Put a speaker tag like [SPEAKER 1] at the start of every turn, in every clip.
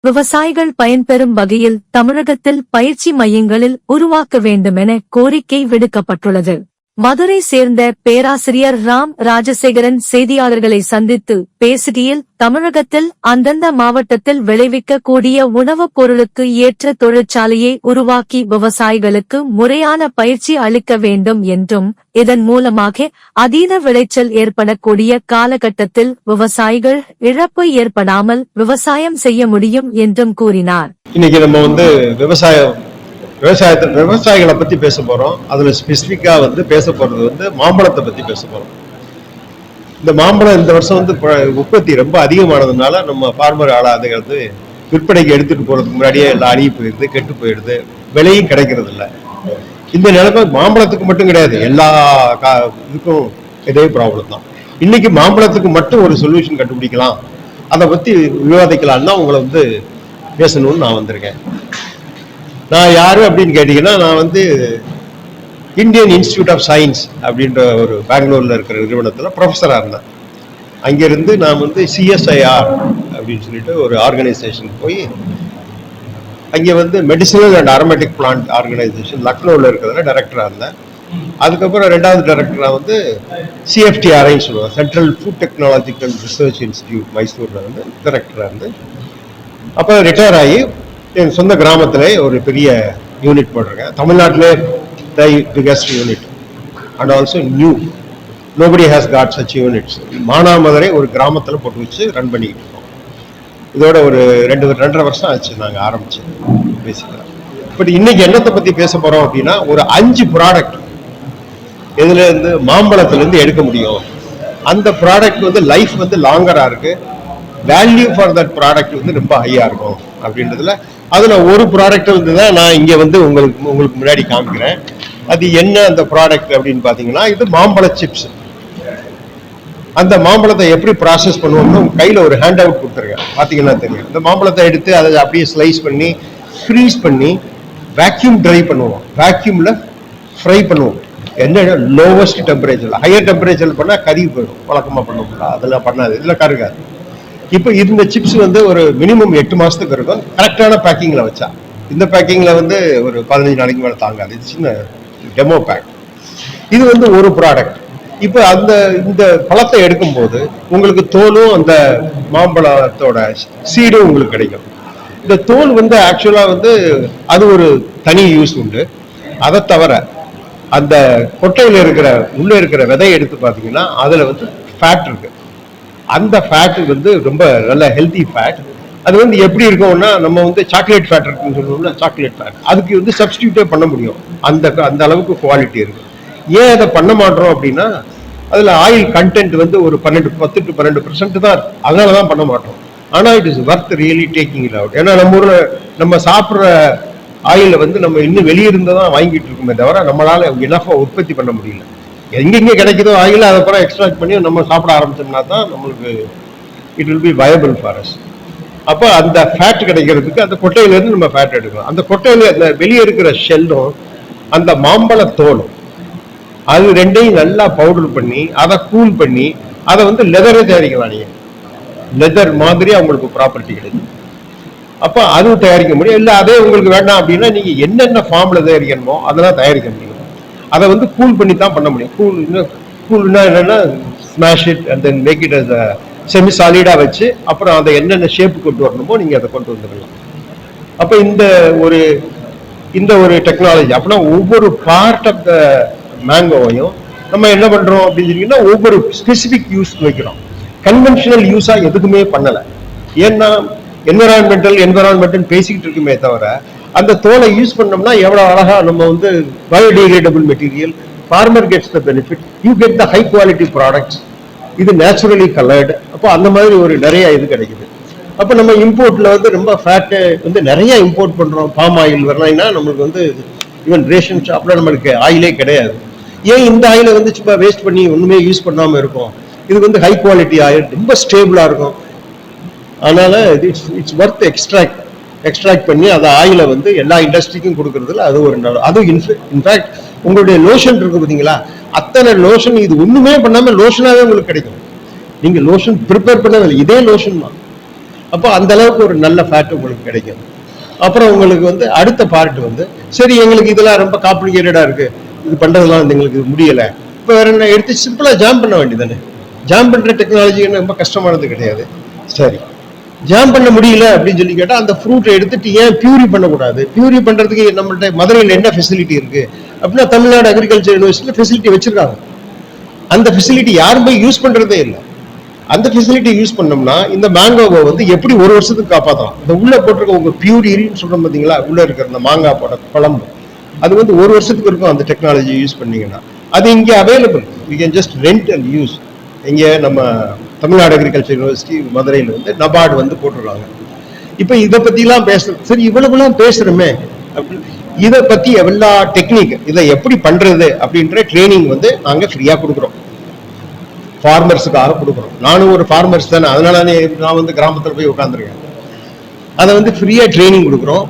[SPEAKER 1] விவசாயிகள் பயன்பெறும் வகையில் தமிழகத்தில் பயிற்சி மையங்களில் உருவாக்க வேண்டுமென கோரிக்கை விடுக்கப்பட்டுள்ளது. மதுரை சேர்ந்த பேராசிரியர் ராம் ராஜசேகரன் செய்தியாளர்களை சந்தித்து பேசுகையில் தமிழகத்தில் அந்தந்த மாவட்டத்தில் விளைவிக்க கூடிய உணவுப் பொருளுக்கு ஏற்ற தொழிற்சாலையை உருவாக்கி விவசாயிகளுக்கு முறையான பயிற்சி அளிக்க வேண்டும் என்றும் இதன் மூலமாக அதீத விளைச்சல் ஏற்படக்கூடிய காலகட்டத்தில் விவசாயிகள் இழப்பு ஏற்படாமல் விவசாயம் செய்ய முடியும் என்றும் கூறினார்.
[SPEAKER 2] இன்னைக்கு நம்ம வந்து விவசாயம் விவசாயத்தை விவசாயிகளை பற்றி பேச போகிறோம் அதில் ஸ்பெசிஃபிக்காக வந்து பேச போகிறது வந்து மாம்பழத்தை பற்றி பேச போகிறோம் இந்த மாம்பழம் இந்த வருஷம் வந்து உற்பத்தி ரொம்ப அதிகமானதுனால நம்ம ஃபார்மர் ஆளாதுங்கிறது விற்பனைக்கு எடுத்துகிட்டு போகிறதுக்கு முன்னாடியே எல்லாம் அழுகி போயிடுது கெட்டு போயிடுது. விலையும் கிடைக்கிறது இல்லை இந்த நிலைமை மாம்பழத்துக்கு மட்டும் கிடையாது. எல்லா கா இதுக்கும் இதே ப்ராப்ளம் தான். இன்னைக்கு மாம்பழத்துக்கு மட்டும் ஒரு சொல்யூஷன் கண்டுபிடிக்கலாம். அதை பற்றி விவாதிக்கலாம் தான் உங்களை வந்து பேசணும்னு நான் வந்திருக்கேன். நான் யார் அப்படின்னு கேட்டிங்கன்னா நான் வந்து இந்தியன் இன்ஸ்டியூட் ஆஃப் சயின்ஸ் அப்படின்ற ஒரு பெங்களூரில் இருக்கிற நிறுவனத்தில் ப்ரொஃபஸராக இருந்தேன். அங்கேருந்து நான் வந்து சிஎஸ்ஐஆர் அப்படின்னு சொல்லிட்டு ஒரு ஆர்கனைசேஷன் போய் அங்கே வந்து medicinal and aromatic plant organisation லக்னோவில் இருக்கிறதுல டைரக்டராக இருந்தேன். அதுக்கப்புறம் ரெண்டாவது டைரக்டராக வந்து சிஎஃப்டிஆர்ஐன்னு சொல்லுவாங்க. Central food technological research institute மைசூரில் வந்து டைரக்டராக இருந்து அப்போ ரிட்டையர் ஆகி என் சொந்த கிராமத்தில் ஒரு பெரிய யூனிட் போட்டிருக்கேன். தமிழ்நாட்டிலே the biggest unit and also new nobody has got such units Manamadurai ஒரு கிராமத்தில் போட்டு வச்சு ரன் பண்ணிக்கிட்டு இருக்கோம். இதோட ஒரு ரெண்டு ரெண்டரை வருஷம் ஆச்சு நாங்கள் ஆரம்பிச்சு பேசிக்கலாம் பட் இன்னைக்கு என்னத்தை பற்றி பேச போகிறோம் அப்படின்னா ஒரு அஞ்சு ப்ராடக்ட் இதுலேருந்து மாம்பழத்துலேருந்து எடுக்க முடியும். அந்த ப்ராடக்ட் வந்து லைஃப் வந்து லாங்கராக இருக்குது வேல்யூ ஃபார் தட் ப்ராடக்ட் வந்து ரொம்ப ஹையாக இருக்கும் அப்படின்றதுல அதில் ஒரு ப்ராடக்ட் வந்து தான் நான் இங்கே வந்து உங்களுக்கு உங்களுக்கு முன்னாடி காமிக்கிறேன். அது என்ன அந்த ப்ராடக்ட் அப்படின்னு பார்த்தீங்கன்னா இது மாம்பழ சிப்ஸ் அந்த மாம்பழத்தை எப்படி ப்ராசஸ் பண்ணுவோம்னு உங்கள் கையில் ஒரு ஹேண்ட் அவுட் கொடுத்துருக்கேன். பார்த்தீங்கன்னா தெரியும். இந்த மாம்பழத்தை எடுத்து அதை அப்படியே ஸ்லைஸ் பண்ணி ஃப்ரீஸ் பண்ணி வேக்யூம் ட்ரை பண்ணுவோம். வேக்யூமில் ஃப்ரை பண்ணுவோம். என்ன லோவஸ்ட் டெம்பரேச்சரில் ஹையர் டெம்பரேச்சரில் பண்ணால் கறி போயிடும். வழக்கமாக பண்ண முடியல. அதெல்லாம் பண்ணாது. இதில் கருகாது. இப்போ இந்த சிப்ஸ் வந்து ஒரு மினிமம் எட்டு மாதத்துக்கு இருக்கும் கரெக்டான பேக்கிங்கில் வச்சா. இந்த பேக்கிங்கில் வந்து ஒரு பதினஞ்சு நாளைக்கு மேலே தாங்காது. இது சின்ன டெமோ பேக் இது வந்து ஒரு ப்ராடக்ட் இப்போ அந்த இந்த பழத்தை எடுக்கும்போது உங்களுக்கு தோலும் அந்த மாம்பழத்தோட சீடும் உங்களுக்கு கிடைக்கும். இந்த தோல் வந்து ஆக்சுவலாக வந்து அது ஒரு தனி யூஸ் உண்டு. அதை தவிர அந்த கொட்டையில் இருக்கிற உள்ளே இருக்கிற விதையை எடுத்து பார்த்தீங்கன்னா அதில் வந்து ஃபேட் இருக்குது அந்த ஃபேட் வந்து ரொம்ப நல்ல ஹெல்தி ஃபேட் அது வந்து எப்படி இருக்கும்னா நம்ம வந்து சாக்லேட் ஃபேட் இருக்குன்னு சொல்லணும்னா சாக்லேட் ஃபேட் அதுக்கு வந்து சப்ஸ்டியூட்டே பண்ண முடியும். அந்த அந்த அளவுக்கு குவாலிட்டி இருக்கு. ஏன் அதை பண்ண மாட்டோம் அப்படின்னா அதில் ஆயில் கண்டென்ட் வந்து ஒரு பன்னெண்டு பத்து டு பன்னெண்டு பர்சன்ட் தான் அதனால தான் பண்ண மாட்டோம். ஆனால் it is worth really taking it out ஏன்னா நம்ம ஊரில் நம்ம சாப்பிட்ற ஆயிலை வந்து நம்ம இன்னும் வெளியே இருந்து தான் வாங்கிட்டு இருக்கோமே தவிர நம்மளால் இனஃபா உற்பத்தி பண்ண முடியல. எங்கெங்கே கிடைக்குதோ ஆயில் அதை அப்புறம் எக்ஸ்ட்ராக்ட் பண்ணி நம்ம சாப்பிட ஆரம்பிச்சோம்னா தான் நம்மளுக்கு it will be viable for us அப்போ அந்த ஃபேட் கிடைக்கிறதுக்கு அந்த கொட்டையிலேருந்து நம்ம ஃபேட் எடுக்கணும் அந்த கொட்டையில அந்த வெளியே இருக்கிற ஷெல்லும் அந்த மாம்பழ தோலும் அது ரெண்டையும் நல்லா பவுடர் பண்ணி அதை கூல் பண்ணி அதை வந்து லெதரே தயாரிக்கலாம் நீங்கள் லெதர் மாதிரி அவங்களுக்கு ப்ராப்பர்ட்டி கிடைக்கும். அப்போ அது தயாரிக்க முடியும். இல்லை அதே உங்களுக்கு வேண்டாம் அப்படின்னா நீங்கள் என்னென்ன ஃபார்மில் தயாரிக்கணுமோ அதெல்லாம் தயாரிக்க முடியும். அதை வந்து கூல் பண்ணி தான் பண்ண முடியும் கூல் கூல்னா என்னன்னா smash it and then make it as semi சாலிடாக வச்சு அப்புறம் அதை என்னென்ன ஷேப் கொண்டு வரணுமோ நீங்கள் அதை கொண்டு வந்துடலாம். அப்போ இந்த ஒரு இந்த ஒரு டெக்னாலஜி அப்படின்னா ஒவ்வொரு பார்ட் ஆஃப் த மேங்கோவையும் நம்ம என்ன பண்ணுறோம் அப்படின்னு சொன்னீங்கன்னா ஒவ்வொரு ஸ்பெசிஃபிக் யூஸ் வைக்கிறோம். கன்வென்ஷனல் யூஸாக எதுக்குமே பண்ணலை. ஏன்னா என்விரான்மெண்டல் என்விரான்மெண்டல் பேசிக்கிட்டு இருக்குமே தவிர அந்த தோலை யூஸ் பண்ணோம்னா எவ்வளோ அழகாக நம்ம வந்து biodegradable material farmer gets the benefit you get the high quality products இது நேச்சுரலி கலர்டு அப்போ அந்த மாதிரி ஒரு நிறைய இது கிடைக்குது. அப்போ நம்ம இம்போர்ட்டில் வந்து ரொம்ப ஃபேட்டு வந்து நிறைய இம்போர்ட் பண்ணுறோம் பாம் ஆயில் வரலைன்னா நம்மளுக்கு வந்து ஈவன் ரேஷன் ஷாப்பில் நம்மளுக்கு ஆயிலே கிடையாது. ஏன் இந்த ஆயிலை வந்து சும்மா வேஸ்ட் பண்ணி ஒன்றுமே யூஸ் பண்ணாமல் இருக்கும்? இது வந்து ஹை குவாலிட்டி ஆயில் ரொம்ப ஸ்டேபிளாக இருக்கும். அதனால் it's it's worth extract extract பண்ணி அதை ஆயிலை வந்து எல்லா இண்டஸ்ட்ரிக்கும் கொடுக்கறதுல அது ஒரு நல்ல அதுவும் இன்ஃபேக்ட் உங்களுடைய லோஷன் இருக்கு பார்த்தீங்களா அத்தனை லோஷன் இது ஒண்ணுமே பண்ணாம லோஷனாகவே உங்களுக்கு கிடைக்கும். நீங்க லோஷன் ப்ரிப்பேர் பண்ணவே இல்லை. இதே லோஷன் தான். அப்போ அந்த அளவுக்கு ஒரு நல்ல ஃபேட் உங்களுக்கு கிடைக்கும். அப்புறம் உங்களுக்கு வந்து அடுத்த பார்ட் வந்து சரி எங்களுக்கு இதெல்லாம் ரொம்ப காம்ப்ளிகேட்டடாக இருக்கு. இது பண்றதெல்லாம் வந்து எங்களுக்கு முடியல. இப்போ வேற என்ன எடுத்து சிம்பிளா ஜாம் பண்ண வேண்டியதானே ஜாம் பண்ற டெக்னாலஜி ரொம்ப கஷ்டமானது கிடையாது. சரி. ஜாம் பண்ண முடியல அப்படின்னு சொல்லி கேட்டால் அந்த ஃப்ரூட்டை எடுத்துட்டு ஏன் பியூரி பண்ணக்கூடாது? பியூரி பண்றதுக்கு நம்மள்ட்ட மதுரையில் என்ன ஃபெசிலிட்டி இருக்கு? அப்படின்னா தமிழ்நாடு அக்ரிகல்ச்சர் யூனிவர்சிட்டியில் ஃபெசிலிட்டி வச்சிருக்காங்க. அந்த ஃபெசிலிட்டி யாருமே யூஸ் பண்றதே இல்லை. அந்த ஃபெசிலிட்டி யூஸ் பண்ணோம்னா இந்த மேங்கோவை வந்து எப்படி ஒரு வருஷத்துக்கு காப்பாற்றலாம் இந்த உள்ளே போட்டிருக்க உங்கள் பியூரின்னு சொல்றோம் பார்த்தீங்களா உள்ளே இருக்கிற அந்த மாங்காய் போட குழம்பு. அது வந்து ஒரு வருஷத்துக்கு இருக்கும் அந்த டெக்னாலஜி யூஸ் பண்ணீங்கன்னா. அது இங்கே available you can just rent and use இங்கே நம்ம தமிழ்நாடு அக்ரிகல்ச்சர் யூனிவர்சிட்டி மதுரையில் வந்து நபார்டு வந்து போட்டிருக்காங்க. இப்போ இதை பற்றிலாம் பேசுறோம் சரி இவ்வளவுலாம் பேசுகிறோமே இதை பற்றி எல்லா டெக்னிக் இதை எப்படி பண்ணுறது அப்படின்ற ட்ரைனிங் வந்து நாங்கள் ஃப்ரீயாக கொடுக்குறோம். ஃபார்மர்ஸுக்காக கொடுக்குறோம். நானும் ஒரு ஃபார்மர்ஸ் தானே அதனால நான் வந்து கிராமத்தில் போய் உட்காந்துருக்கேன் அதை வந்து ஃப்ரீயாக ட்ரைனிங் கொடுக்குறோம்.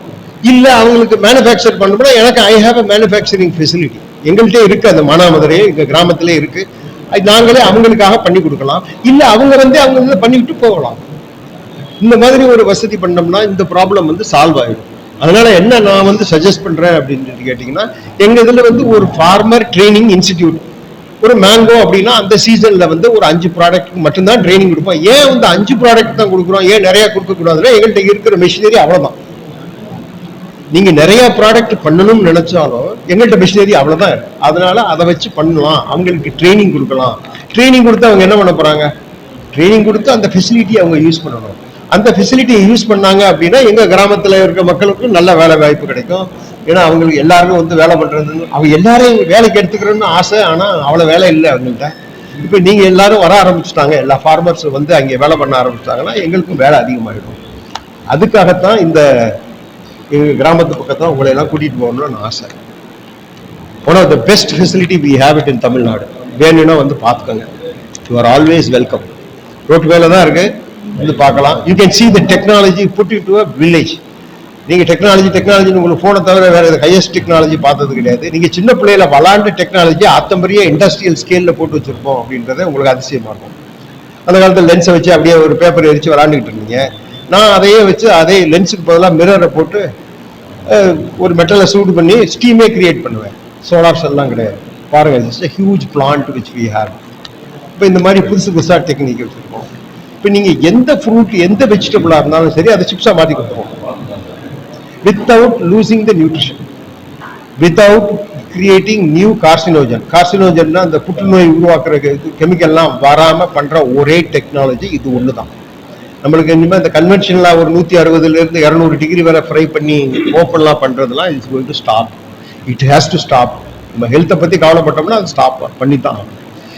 [SPEAKER 2] இல்லை அவங்களுக்கு மேனுஃபேக்சர் பண்ணணும்னா எனக்கு I have a manufacturing facility எங்கள்கிட்ட இருக்கு அந்த மானாமதுரை எங்கள் கிராமத்திலே இருக்குது நாங்களே அவங்களுக்காக பண்ணி கொடுக்கலாம். இல்லை அவங்க வந்து அவங்க இதில் பண்ணிவிட்டு போகலாம். இந்த மாதிரி ஒரு வசதி பண்ணோம்னா இந்த ப்ராப்ளம் வந்து சால்வ் ஆகிடும் அதனால என்ன நான் வந்து சஜஸ்ட் பண்ணுறேன் அப்படின்னு கேட்டிங்கன்னா எங்கள் இதில் வந்து ஒரு ஃபார்மர் ட்ரைனிங் இன்ஸ்டிடியூட் ஒரு மேங்கோ அப்படின்னா அந்த சீசனில் வந்து ஒரு அஞ்சு ப்ராடக்ட் மட்டும்தான் ட்ரைனிங் கொடுப்போம். ஏன் வந்து அஞ்சு ப்ராடக்ட் தான் கொடுக்குறோம்? ஏன் நிறையா கொடுக்கக்கூடாதுன்னா எங்கள்கிட்ட இருக்கிற மிஷினரி அவ்வளோதான் நீங்க நிறைய ப்ராடக்ட் பண்ணணும்னு நினைச்சாலும் எங்கள்கிட்ட மிஷினரி அவ்வளவுதான் இருக்கு. அதனால அதை வச்சு பண்ணலாம். அவங்களுக்கு ட்ரைனிங் கொடுக்கலாம். ட்ரைனிங் கொடுத்து அவங்க என்ன பண்ண போறாங்க? ட்ரைனிங் கொடுத்து அந்த ஃபெசிலிட்டி அவங்க யூஸ் பண்ணணும். அந்த ஃபெசிலிட்டியை யூஸ் பண்ணாங்க அப்படின்னா எங்க கிராமத்துல இருக்க மக்களுக்கு நல்ல வேலை வாய்ப்பு கிடைக்கும். ஏன்னா அவங்களுக்கு எல்லாருக்கும் வந்து வேலை பண்றது அவங்க எல்லாரையும் வேலைக்கு எடுத்துக்கிறோன்னு ஆசை ஆனா அவ்வளவு வேலை இல்லை அவங்கள்ட்ட. இப்போ நீங்க எல்லாரும் வர ஆரம்பிச்சுட்டாங்க. எல்லா ஃபார்மர்ஸ் வந்து அங்கே வேலை பண்ண ஆரம்பிச்சிட்டாங்கன்னா எங்களுக்கும் வேலை அதிகமாகிடும் அதுக்காகத்தான் இந்த எங்கள் கிராமத்து பக்கத்தான் உங்களை எல்லாம் கூட்டிகிட்டு போகணும்னு ஆசை. One of the best facility we have it in Tamil Nadu வேணும்னா வந்து பார்த்துக்கோங்க. You are always welcome road வேலை தான் இருக்குது வந்து பார்க்கலாம். You can see the technology put it to a village நீங்கள் டெக்னாலஜி டெக்னாலஜின்னு உங்களுக்கு ஃபோனை தவிர வேற ஹையஸ்ட் டெக்னாலஜி பார்த்தது கிடையாது. நீங்கள் சின்ன பிள்ளையில விளாண்டு டெக்னாலஜி அத்தம்பரிய இண்டஸ்ட்ரியல் ஸ்கேலில் போட்டு வச்சுருப்போம் அப்படின்றத உங்களுக்கு அதிசயமாக இருக்கும். அந்த காலத்தில் லென்ஸை வச்சு அப்படியே ஒரு பேப்பர் எரிச்சு விளாண்டுக்கிட்டு இருந்தீங்க. நான் அதையே வச்சு அதே லென்ஸுக்கு பதிலாக மிரரை போட்டு ஒரு மெட்டலை சூடு பண்ணி ஸ்டீமே கிரியேட் பண்ணுவேன். சோலார் செல்லாம் கிடையாது. பாருங்க just huge plant which we have இப்போ இந்த மாதிரி புதுசு புதுசாக டெக்னிக் வச்சுருக்கோம். இப்போ நீங்கள் எந்த ஃப்ரூட் எந்த வெஜிடபிளாக இருந்தாலும் சரி அதை சிப்ஸாக மாற்றி கொடுத்துருவோம். Without losing the nutrition without creating new carcinogen கார்சினோஜன்னா அந்த புற்றுநோய் உருவாக்குற கெமிக்கல்லாம் வராமல் பண்ணுற ஒரே டெக்னாலஜி இது ஒன்று தான் நம்மளுக்கு இனிமேல் இந்த கன்வென்ஷனலாக ஒரு நூற்றி அறுபதுலேருந்து இரநூறு டிகிரி வரை ஃப்ரை பண்ணி ஓப்பன்லாம் பண்ணுறதுலாம் it's going to stop it has to stop நம்ம ஹெல்த்தை பற்றி கவலைப்பட்டோம்னா அது ஸ்டாப் பண்ணி தான்